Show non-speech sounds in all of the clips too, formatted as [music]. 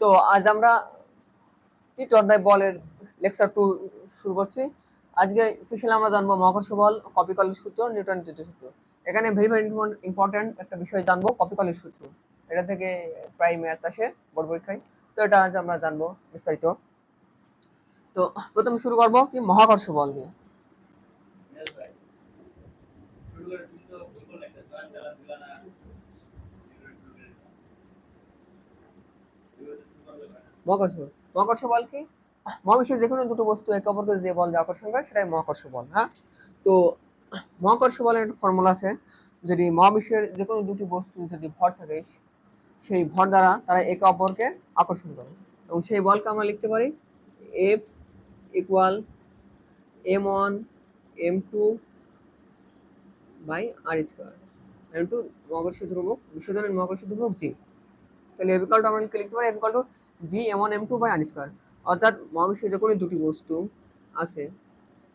তো আজ আমরা তৃতীয় অধ্যায় বলের লেকচার টু শুরু করছি। আজকে স্পেশালি আমরা জানব মহাকর্ষ বল কপি কলের সূত্র, নিউটন তৃতীয় সূত্র। এখানে ভেরি ভেরি ইম্পর্টেন্ট একটা বিষয় জানব কপি কলের সূত্র। এটা থেকে প্রায় ম্যাথ আসে বোর্ড পরীক্ষায়। তো এটা আজ আমরা জানব বিস্তারিত। তো প্রথমে শুরু করব কি মহাকর্ষ বল দিয়ে? মহাকর্ষ। মহাকর্ষ বল কি? মহাবিশ্বে যে কোনো দুটো বস্তু একে অপরকে যে বল আকর্ষণ করে সেটাই মহাকর্ষ বল হ্যাঁ? তো মহাকর্ষ বলের একটা ফর্মুলা আছে, যদি মহাবিশ্বের যে কোনো দুটি বস্তু যদি ভর থাকে, সেই ভর দ্বারা তারা একে অপরকে আকর্ষণ করে। এবং সেই বলকে আমরা লিখতে পারি F equal M one M two by R square M two মহাকর্ষ ধ্রুবক বিশ্বজনের মহাকর্ষ ধ্রুবক জি তাহলে এফ ইকুয়ালটা আমরা লিখতে পারি? F to G M one M two by R square অর্থাৎ মহাবিশ্বে যে কোনো দুটি বস্তু আছে,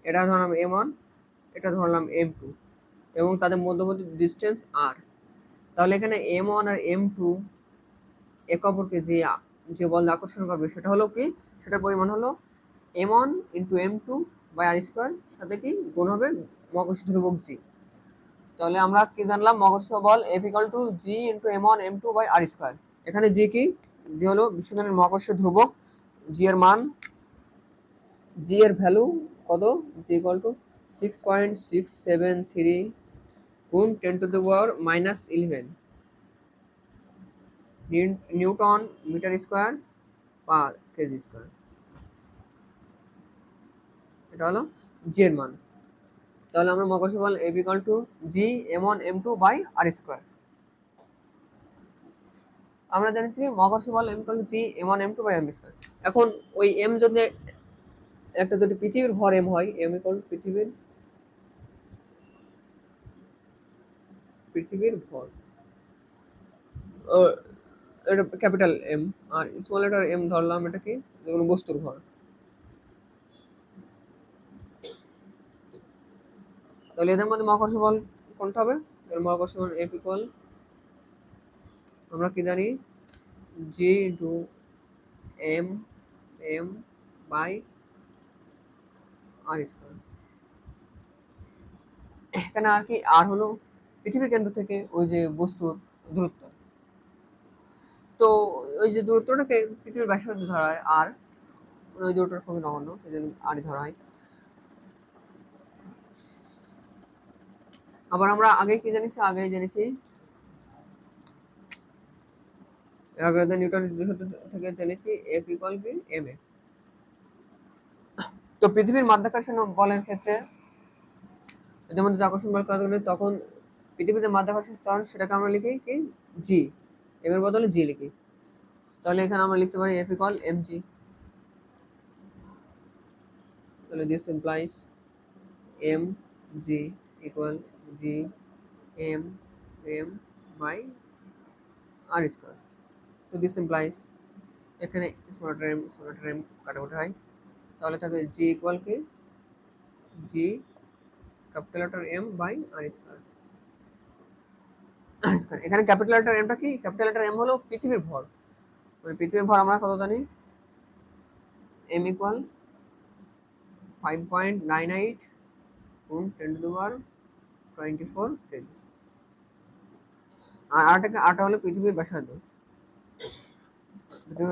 এটা ধরলাম এম ওয়ান এটা ধরলাম এম টু এবং তাদের মধ্যবর্তী ডিস্টেন্স আর তাহলে এখানে এম ওয়ান আর এম টু একে অপরকে যে যে বল আকর্ষণ করবে, সেটা হলো কি? সেটার পরিমাণ হলো M one into M two by R square সাথে কি? গুণ হবে মহাকর্ষ ধ্রুবক জি তাহলে আমরা কি জানলাম? মহাকর্ষ বল F equal to G into M one M two by R square এখানে জি কি? জি হলো বিশ্বজনের মহাকর্ষ ধ্রুবক জি এর মান জি এর ভ্যালু কত? G equal to six point six seven three গুণ ten to the power minus eleven newton metre square per kg square. এটা হলো জি এর মান। তাহলে আমরা মহাকর্ষ বল F equal to G M one M two by R square আমরা জানিছি মহাকর্ষ বল M equal to G M one M two by R square এখন ওই এম যদি একটা যদি পৃথিবীর ভর এম হয় এম ইকাল পৃথিবীর পৃথিবীর ভর এটা ক্যাপিটাল এম আর স্মল লেটার এম ধরলাম এটা কি, যে কোনো বস্তুর ভর। তাহলে এদের মধ্যে মহাকর্ষ বল কোনটা হবে? মহাকর্ষ বল এফ ইকুয়াল আমরা কি জানি? G to M M by R square এখানে আর কি আর হলো? পৃথিবীর কেন্দ্র থেকে ওই যে বস্তুর দূরত্ব। তো ওই যে দূরত্বটাকে পৃথিবীর ব্যাসার্ধ ধরা হয় আর ওই দূরত্বটা খুবই নগণ্য, এই জন্য আর ধরা হয় আবার আমরা আগে কি জানিছি আগে জেনেছি এগারো নিউটন থেকে জেনেছি এফ ইকুয়াল কি এম এ তো পৃথিবীর মাধ্যাকর্ষণ বলের ক্ষেত্রে যেমন আকর্ষণ বল কাজ করে তখন পৃথিবীতে মাধ্যাকর্ষণ স্তর সেটাকে আমরা লিখি কি? জি এম এর বদলে জি লিখি। তাহলে এখানে আমরা লিখতে পারি এফ ইকুয়াল এম জি তাহলে this implies M G equal G M M by R square তো দিস ইমপ্লাইজ এখানে small letter M small letter M কাটাকুটি হয়। তাহলে থাকে জি ইকুয়াল কি G capital letter M by R square এখানে capital letter এমটা কি? ক্যাপিটাল লেটার এম হলো পৃথিবীর ভর। মানে পৃথিবীর ভর আমরা কত জানি? M equal five point nine eight গুণ ten to power twenty four kg আর আটটা আটা হলো পৃথিবীর ব্যাসার্ধ। মিটার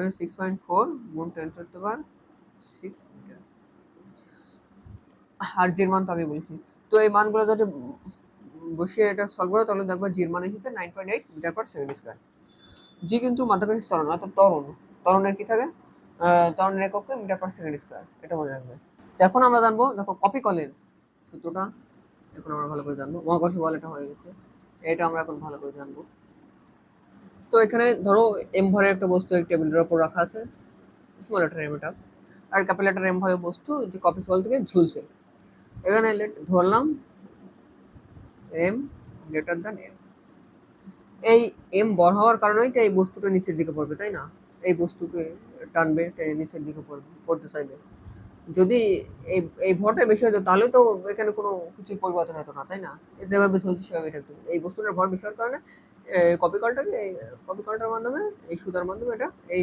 আর জির মান তো আগে তো এই মানগুলো যদি বসিয়ে এটা সলভ তাহলে দেখব জির মান nine point eight metre per second square g কিন্তু মাধ্যাকর্ষী ত্বরণ অর্থাৎ ত্বরণ। ত্বরণের কি থাকে? ত্বরণের একক মিটার পার সেকেন্ড স্কোয়ার এটা মনে রাখবে। এখন আমরা জানব, দেখো কপি কলের সূত্রটা, এখন আমরা ভালো করে জানব। মহাকর্ষ বল এটা হয়ে গেছে। এটা আমরা এখন ভালো করে জানব। তো এখানে ধরো এম ভরের একটা বস্তু এক টেবিলের ওপর রাখা আছে স্মল লেটার এম এটা। আর ক্যাপিটাল লেটার এম ভরের বস্তু যে কপি কল থেকে ঝুলছে। এখানে লেট ধরলাম এম গ্রেটার দ্যান এম এই এম বড় হওয়ার কারণেই এই বস্তুটা নিচের দিকে পড়বে, তাই না? এই বস্তুকে টানবে, টেনে নিচের দিকে পড়বে, পড়তে চাইবে। যদি এই এই ভরটা বেশি হতো তাহলে তো এখানে কোনো কিছু পরিবর্তন হতো না, তাই না? যেভাবে চলছে সেভাবে থাকতো। এই বস্তুটার ভর বেশি হওয়ার কারণে কপি কলটাকে এই কপি কলটার মাধ্যমে, এই সুতার মাধ্যমে এটা, এই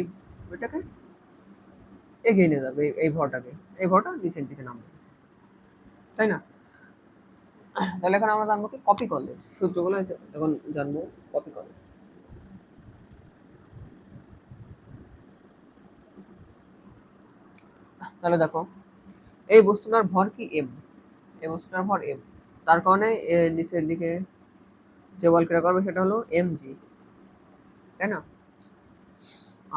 এটাকে এগিয়ে নিয়ে যাবে, এই ভরটাকে। এই ভরটা নিচের দিকে নামবে। তাই না? তাহলে এখন আমরা জানব কি কপি করলে সূত্রগুলো এখন জানব কপি করলে তাহলে দেখো, এই বস্তুটার ভর কি এম এই বস্তুটার ভর এম তার কারণে নিচের দিকে যে বল ক্রিয়া করবে সেটা হলো এম জি তাই না?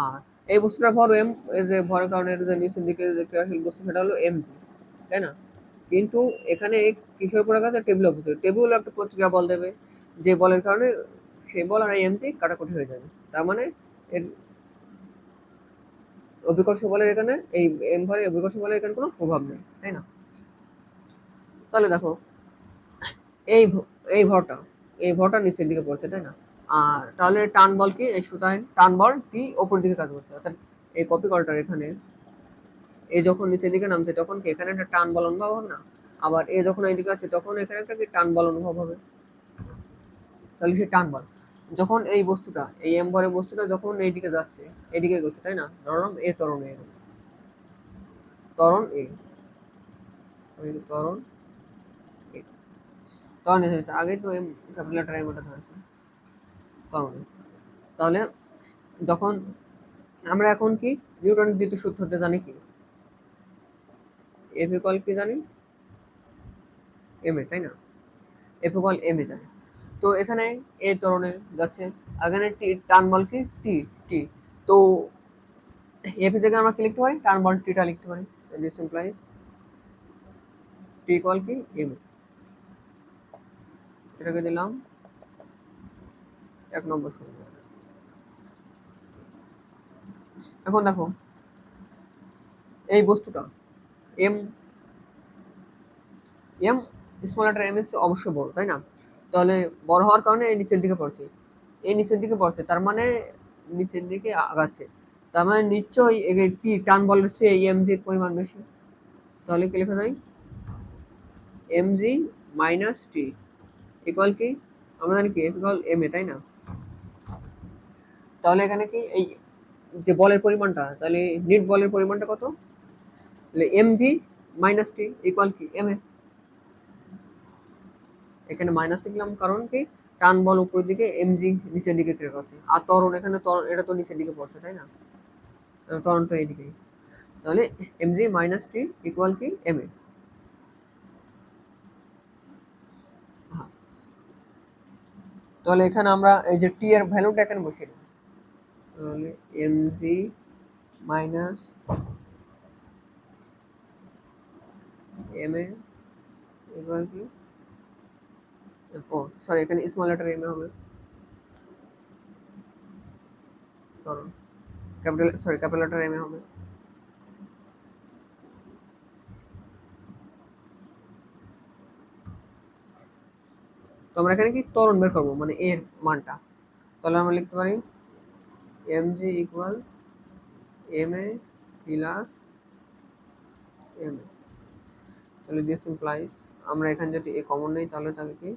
আর এই বস্তুটার ভর এম এর যে ভরের কারণে যে নিচের দিকে যে ক্রিয়াশীল বস্তু সেটা হলো এম জি তাই না? কিন্তু এখানে কিসের উপরে কাছে টেবিল অপোজিট টেবিল একটা প্রতিক্রিয়া বল দেবে। যে বলের কারণে সেই বল আর এম জি কাটাকুটি হয়ে যাবে। তার মানে এর অভিকর্ষ বলের এখানে এই এম ভরে অভিকর্ষ বলের এখানে কোনো প্রভাব নেই, তাই না? তাহলে দেখো, এই এই ভরটা এই ভরটা নিচের দিকে পড়ছে, তাই না? আর তাহলে টান বল কি? এই সুতায় টান বল টি ওপর দিকে কাজ করছে। অর্থাৎ এই কপি কলটার এখানে, এ যখন নিচের দিকে নামছে তখন কি এখানে একটা টান বল অনুভব হবে না? আবার এ যখন এইদিকে আছে তখন এখানে একটা কি টান বল অনুভব হবে? তাহলে সে টান বল। যখন এই বস্তুটা, এই এম ভরের বস্তুটা যখন এইদিকে যাচ্ছে এদিকে গেছে, তাই না? ধরলাম এ ত্বরণ এ ত্বরণ এ। ত্বরণ এ। ত্বরণ এ হয়েছে আগে তো এম, ক্যাপিটাল এম ওটা ধরেছে। ত্বরণ তাহলে যখন আমরা এখন কি? নিউটনের দ্বিতীয় সূত্রটা জানি কি? এফ ইকুয়াল কি জানি? এম এ, তাই না? এফ ইকুয়াল এম এ জানি। তো এখানে এ তরণে যাচ্ছে। এখানে টি টান বল কি? টি টি। তো এফ জায়গায় আমরা কি লিখতে পারি? টান বল টিটা লিখতে পারি। দিস ইমপ্লাইজ টি কল কি? এম। এটাকে দিলাম এক নম্বর সমীকরণ। এখন দেখো, এই বস্তুটা, m m, small letter m S অবশ্যই বড়, তাই না? তাহলে বড় হওয়ার কারণে এই নিচের দিকে পড়ছে। এই নিচের দিকে পড়ছে, তার মানে নিচের দিকে আগাচ্ছে। তার মানে নিশ্চয়ই টি টান বলের সে এম জির পরিমাণ বেশি? তাহলে কি লেখা যায়? M g minus T equal কি? আমরা জানি কি ইকুয়াল এম এ তাই না? তাহলে এখানে কি এই যে বলের পরিমাণটা, তাহলে নিট বলের পরিমাণটা কত? তাহলে m g minus T equal কি? এম এ এখানে মাইনাস লিখলাম কারণ কি? টান বল উপরের দিকে এম জি নিচের দিকে ক্রিয়া করছে আর তরণ এখানে তরণ এটা তো নিচের দিকে পড়ছে, তাই না? ত্বরণটা এইদিকেই। তাহলে m g minus T equal কি? এম এ তাহলে এখানে আমরা এই যে টি এর ভ্যালুটা এখানে বসিয়ে দেব তাহলে m g minus m a equal কি? ও সরি এখানে স্মল লেটার এম হবে। ধরুন capital sorry capital letter m হবে। তো আমরা এখানে কি ত্বরণ বের করব? মানে এর মানটা। তাহলে আমরা লিখতে পারি m g equal m a plus m a তাহলে দিস ইমপ্লাইজ আমরা এখানে যদি এ কমন নেই, তাহলে থাকে কি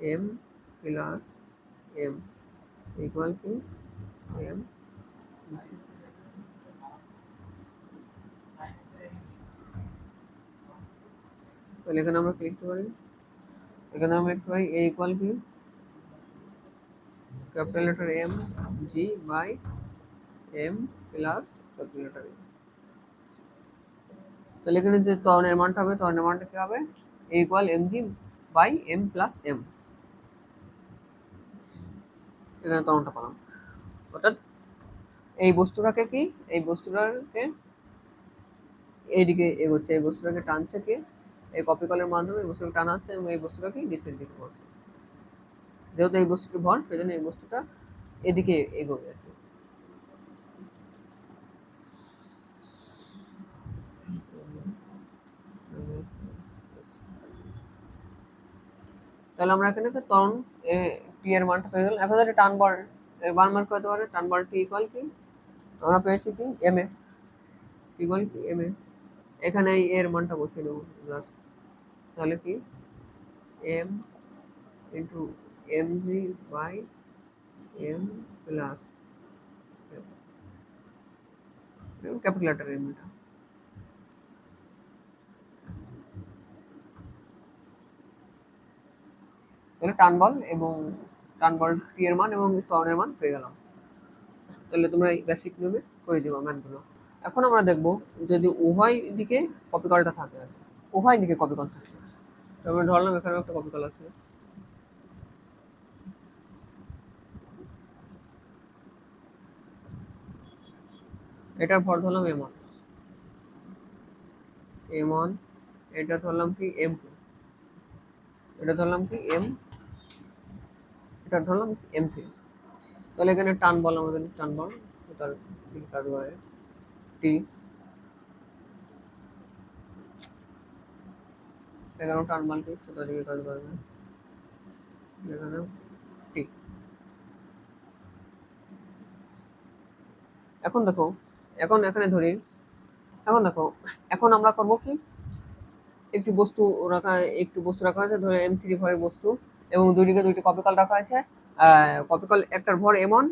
এম প্লাস এম ইকুয়াল কি এম জি তাহলে এখানে আমরা কি লিখতে পারি এখানে আমরা লিখতে পারি এ ইকুয়াল কি capital letter m g by m plus capital letter m তাহলে এখানে যে ত্বরণের মানটা হবে ত্বরণের মানটা কি হবে a equal m g by m plus m এখানে ত্বরণটা পেলাম। অর্থাৎ এই বস্তুটাকে কি? এই বস্তুটাকে এইদিকে এগোচ্ছে, এই বস্তুটাকে টানছে কে? এই কপি কলের মাধ্যমে এই বস্তুটাকে টানা হচ্ছে এবং এই বস্তুটাকে নিচের দিকে পড়ছে যেহেতু এই বস্তুটি ভর সেই জন্য এই বস্তুটা এদিকে এগোবে আর কি। তাহলে আমরা এখানে ত্বরণ টি এর মানটা পেয়ে গেলাম। এখন যদি টান বল মান মান করতে পারে টান বল টি ইকুয়াল কি? আমরা পেয়েছি কি? এম এ ইকুয়াল কি? এম এ এখানে এই এর মানটা বসিয়ে দেবো জাস্ট তাহলে কি? M into m g by m plus capital letter m এটা। তাহলে টান বল এবং টান বল টি এর মান এবং ত্বরণের মান পেয়ে গেলাম। তাহলে তোমরা এই বেসিক নিয়মে করে দিবা ম্যাথগুলো এখন আমরা দেখব যদি উভয় দিকে কপি কলটা থাকে আর উভয় দিকে কপি কল থাকে। আমরা ধরলাম এখানে একটা কপি কল আছে। এটার ভর ধরলাম এম ওয়ান এম ওয়ান এটা ধরলাম কি এম টু এটা ধরলাম কি এম এটা ধরলাম এম থ্রি তাহলে এখানে টান বল, আমাদের টান বল, তার দিকে কাজ করে। টি এখানেও টান বল কি সেটার দিকে কাজ করবে। এখানে টি এখন দেখো, এখন এখানে ধরি, এখন দেখো, এখন আমরা করব কি, একটি বস্তু রাখা, একটি বস্তু রাখা আছে, ধরে এম থ্রি ভরের বস্তু। এবং দুইদিকে দুইটি কপিকল রাখা আছে কপিকল একটার ভর এম ওয়ান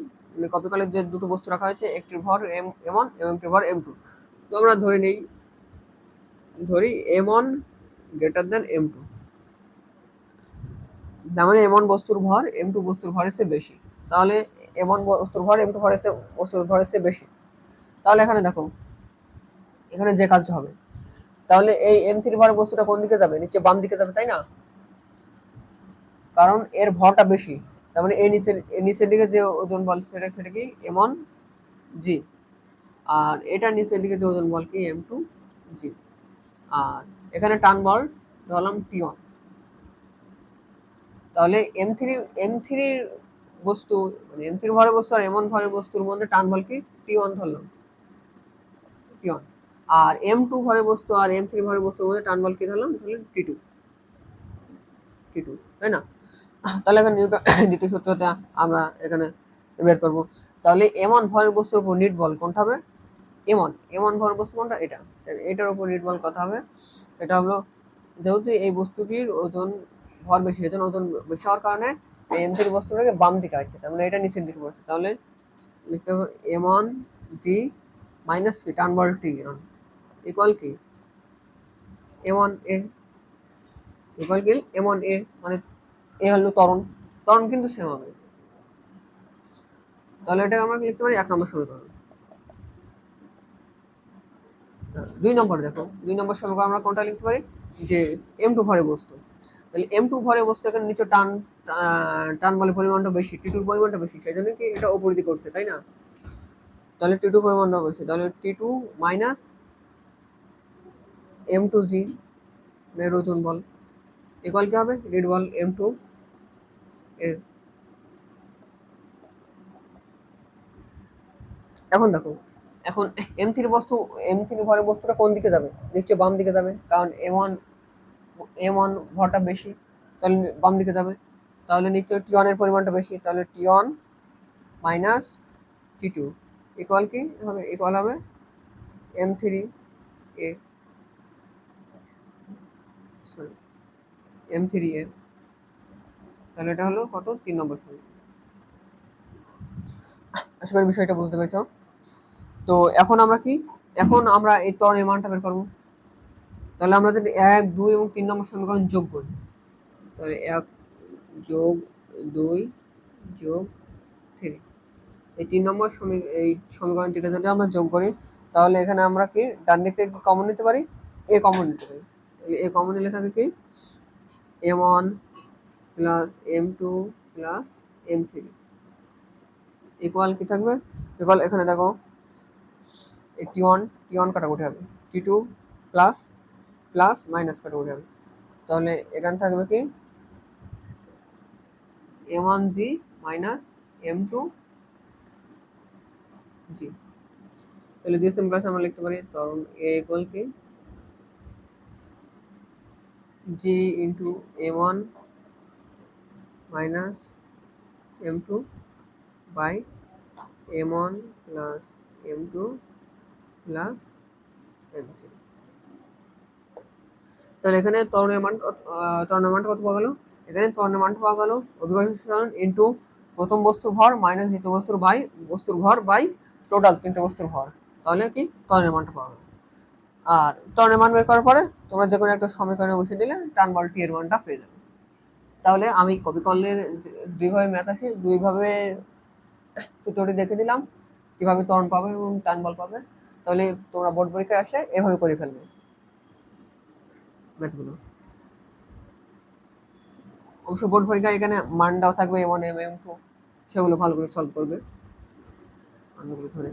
কপিকলের যে দুটো বস্তু রাখা হয়েছে, একটির ভর এম এম ওয়ান এবং একটির ভর এম টু তো আমরা ধরে নিই, ধরি m one greater than m two তার মানে এম ওয়ান বস্তুর ভর এম টু বস্তুর ভরের চেয়ে বেশি। তাহলে এম ওয়ান বস্তুর ভর এম টু ভরের চেয়ে, বস্তুর ভরের চেয়ে বেশি। তাহলে এখানে দেখো, এখানে যে কাজটা হবে, তাহলে এই এম থ্রি ভরের বস্তুটা কোন দিকে যাবে? নিচে বাম দিকে যাবে, তাই না? কারণ এর ভরটা বেশি। তার মানে এই নিচের নিচের দিকে যে ওজন বল, সেটা সেটা কি? এম ওয়ান জি আর এটা নিচের দিকে যে ওজন বল কি? এম টু জি আর এখানে টান বল, ধরলাম টি ওয়ান তাহলে এম থ্রি এম থ্রির বস্তু মানে এম থ্রি ভরের বস্তু আর এম ওয়ান ভরের বস্তুর মধ্যে টান বল কি? টি ওয়ান ধরলাম। টি ওয়ান আর এম টু ভরের বস্তু আর এম থ্রি ভরের বস্তুর মধ্যে টান বল কি ধরলাম? তাহলে টি টু টি টু তাই না? তাহলে এখানে নিউটন [coughs] দ্বিতীয় সূত্রটা আমরা এখানে বের করব। তাহলে এমন ভরের বস্তুর উপর নিট বল কোনটা হবে? এমন এমন এম ভরের বস্তু কোনটা? এটা। এটার উপর নিট বল কত হবে। এটা হলো, যেহেতু এই বস্তুটির ওজন ভর বেশি, এজন্য ওজন বেশি হওয়ার কারণে এই এম বস্তুটাকে বাম দিকে আছে তার মানে এটা নিচের দিকে পড়ছে। তাহলে লিখতে হবে এম ওয়ান জি মাইনাস কি টান বল টি ইকুয়াল কি? এম ওয়ান এ ইকুয়াল কি? এম ওয়ান এ মানে এ হলো তরণ ত্বরণ কিন্তু সেম হবে। তাহলে এটাকে আমরা লিখতে পারি? এক নম্বর সমীকরণ। দুই নম্বর দেখো, দুই নম্বর সমীকরণ আমরা কোনটা লিখতে পারি? যে এম টু ভরে বস্তু। তাহলে এম টু ভরে বস্তু এখানে নিচে টান টান বলে পরিমাণটা বেশি টি টুর পরিমাণটা বেশি, সেই জন্য কি এটা উপর দিকে করছে তাই না? তাহলে টি টু পরিমাণটা বেশি। তাহলে T two minus m two g এর ওজন বল ইকুয়াল কি হবে? রিড বল এম টু এখন দেখো, এখন এম থ্রি বস্তু এম থ্রি ভরের বস্তুটা কোন দিকে যাবে? নিশ্চয়ই বাম দিকে যাবে, কারণ এম ওয়ান এম ওয়ান ভরটা বেশি, তাহলে বাম দিকে যাবে। তাহলে নিশ্চয়ই টি ওয়ানের পরিমাণটা বেশি, তাহলে T one minus T two equal কি হবে? ইকুয়াল হবে m three a sorry m three a. তাহলে এটা হলো কত? তিন নম্বর সমীকরণ আশা করি বিষয়টা বুঝতে পেরেছ। তো এখন আমরা কি? এখন আমরা এই ত্বরণের মানটা বের করব। তাহলে আমরা যদি এক, দুই এবং তিন নম্বর সমীকরণ যোগ করি, তাহলে এক যোগ দুই যোগ থ্রি এই তিন নম্বর এই সমীকরণটিটা যদি আমরা যোগ করি, তাহলে এখানে আমরা কি ডান দিকটা কমন নিতে পারি? এ কমন নিতে পারি। তাহলে এ কমন নিলে থাকে কি? M one plus m two plus m three equal কি থাকবে? ইকুয়াল এখানে দেখো টি ওয়ান টি ওয়ান কাটাকুটি হবে T two plus plus minus কাটাকুটি হবে তাহলে এখানে থাকবে কি? M one g minus m two g তাহলে দিয়ে সিম্পলাস আমরা লিখতে পারি তরুণ এ ইকুয়াল কি? G into m one minus m two by m one plus m two plus m three তাহলে এখানে ত্বরণের মান ত্বরণের মানটা কত পাওয়া গেল? এখানে ত্বরণের মানটা পাওয়া গেল অভিকর্ষণ ইন্টু প্রথম বস্তুর ভর মাইনাস দ্বিতীয় বস্তুর বাই বস্তুর ভর বাই টোটাল তিনটে বস্তুর ভর। তাহলে কি? ত্বরণের মানটা পাবে আর ত্বরণের মান বের করার পরে তোমরা যে কোনো একটা সমীকরণে বসে দিলে টান বল টি এর মানটা পেয়ে যাবে। তাহলে আমি কপি করলের দুইভাবে ম্যাথ আছে দুইভাবে সূত্রটি দেখে দিলাম কীভাবে তরণ পাবে এবং টান বল পাবে। তাহলে তোমরা বোর্ড পরীক্ষায় আসলে এভাবে করে ফেলবে ম্যাথগুলো অবশ্য বোর্ড পরীক্ষায় এখানে মান দেওয়া থাকবে এমন এম এম টু সেগুলো ভালো করে সলভ করবে। ধরে।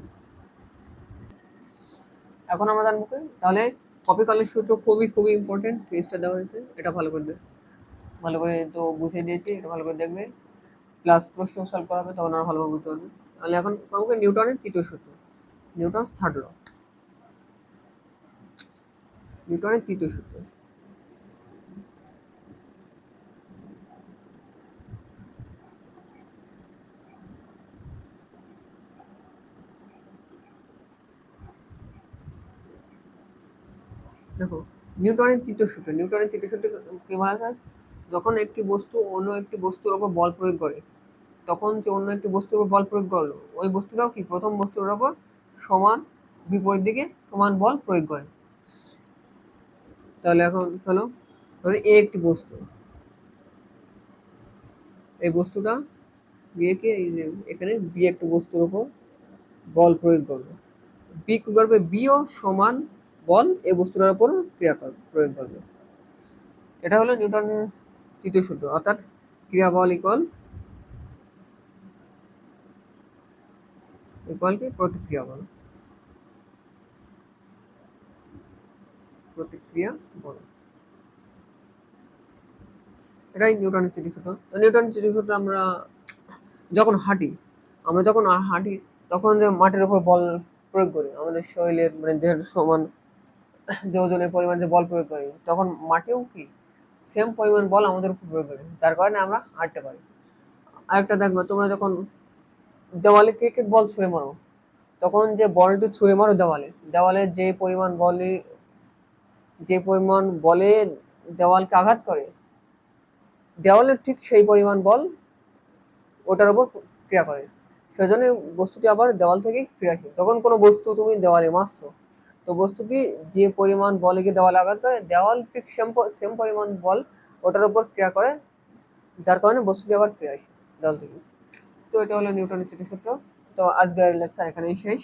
এখন জানব কি? তাহলে কপি কলের সূত্র খুবই খুবই ইম্পর্টেন্ট পেজটা দেওয়া হয়েছে, এটা ভালো করে দেবে ভালো করে তো বুঝিয়ে দিয়েছি এটা ভালো করে দেখবে। প্লাস প্রশ্ন সলভ করাবে, তখন আর ভালোভাবে বুঝতে পারবে। তাহলে এখন করব নিউটনের তৃতীয় সূত্র। নিউটনস থার্ড ল নিউটনের তৃতীয় সূত্র। দেখো, নিউটনের তৃতীয় সূত্র। নিউটনের তৃতীয় সূত্র কি বলা যায় যখন একটি বস্তু অন্য একটি বস্তুর ওপর বল প্রয়োগ করে, তখন যে অন্য একটি বস্তুর ওপর বল প্রয়োগ করল, ওই বস্তুটাও কি? প্রথম বস্তুর ওপর সমান বিপরীত দিকে সমান বল প্রয়োগ করে। তাহলে এখন হলো তাহলে এ একটি বস্তু। এই বস্তুটা বিয়েকে এই যে এখানে বি একটি বস্তুর ওপর বল প্রয়োগ করবে বি কি করবে? বিও সমান বল এই বস্তুটার ওপর ক্রিয়া করবে প্রয়োগ করবে। এটা হলো নিউটনের তৃতীয় সূত্র, অর্থাৎ ক্রিয়া বল ইকুয়াল ইকুয়াল কি? প্রতিক্রিয়া বল প্রতিক্রিয়া বল এটাই নিউটনের তৃতীয় সূত্র। তো নিউটনের তৃতীয় সূত্র আমরা যখন হাঁটি, আমরা যখন হাঁটি, তখন যে মাটির উপর বল প্রয়োগ করি, আমাদের শরীরের মানে দেহের সমান যে ওজনের পরিমাণ যে বল প্রয়োগ করি, তখন মাটিও কি? সেম পরিমাণ বল আমাদের উপর প্রয়োগ করে যার কারণে আমরা হাঁটতে পারি। আরেকটা দেখবে, তোমরা যখন দেওয়ালে ক্রিকেট বল ছুঁড়ে মারো, তখন যে বলটি ছুঁড়ে মারো দেওয়ালে দেওয়ালে যে পরিমাণ বলে, যে পরিমাণ বলে দেওয়ালকে আঘাত করে, দেওয়ালের ঠিক সেই পরিমাণ বল ওটার উপর ক্রিয়া করে। সেজন্য বস্তুটি আবার দেওয়াল থেকে ফিরে আসে। যখন কোনো বস্তু তুমি দেওয়ালে মারছো তো বস্তুটি যে পরিমাণ বলে গিয়ে দেওয়া আঘাত করে দেওয়াল ঠিক সেম সেম পরিমাণ বল ওটার উপর ক্রিয়া করে, যার কারণে বস্তুটি আবার ফিরে আসে দেওয়াল থেকে। তো এটা হলো নিউটনের তৃতীয় সূত্র। তো আজকের লেকচার এখানেই শেষ।